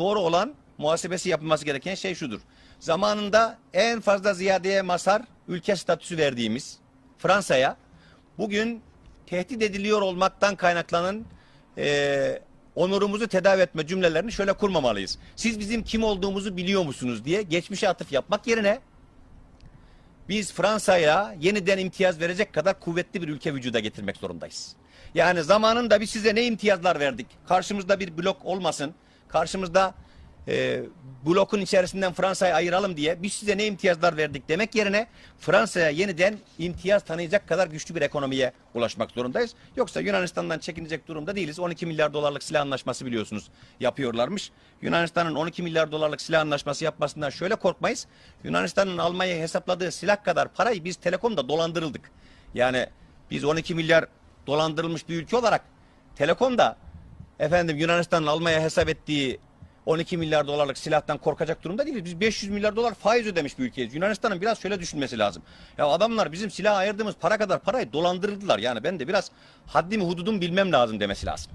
doğru olan muhasebesi yapılması gereken şey şudur. Zamanında en fazla ziyadeye mazhar ülke statüsü verdiğimiz Fransa'ya bugün tehdit ediliyor olmaktan kaynaklanan eee, onurumuzu tedavi etme cümlelerini şöyle kurmamalıyız. Siz bizim kim olduğumuzu biliyor musunuz diye geçmişe atıf yapmak yerine biz Fransa'ya yeniden imtiyaz verecek kadar kuvvetli bir ülke vücuda getirmek zorundayız. Yani zamanında biz size ne imtiyazlar verdik? Karşımızda bir blok olmasın. Karşımızda e, blokun içerisinden Fransa'yı ayıralım diye biz size ne imtiyazlar verdik demek yerine Fransa'ya yeniden imtiyaz tanıyacak kadar güçlü bir ekonomiye ulaşmak zorundayız. Yoksa Yunanistan'dan çekinecek durumda değiliz. 12 milyar dolarlık silah anlaşması biliyorsunuz yapıyorlarmış. Yunanistan'ın 12 milyar dolarlık silah anlaşması yapmasından şöyle korkmayız. Yunanistan'ın Almanya'ya hesapladığı silah kadar parayı biz Telekom'da dolandırıldık. Yani biz 12 milyar dolandırılmış bir ülke olarak Telekom'da efendim Yunanistan'ın almaya hesap ettiği 12 milyar dolarlık silahtan korkacak durumda değiliz. Biz 500 milyar dolar faiz ödemiş bir ülkeyiz. Yunanistan'ın biraz şöyle düşünmesi lazım. Ya adamlar bizim silah ayırdığımız para kadar parayı dolandırıldılar. Yani ben de biraz haddimi hududumu bilmem lazım demesi lazım.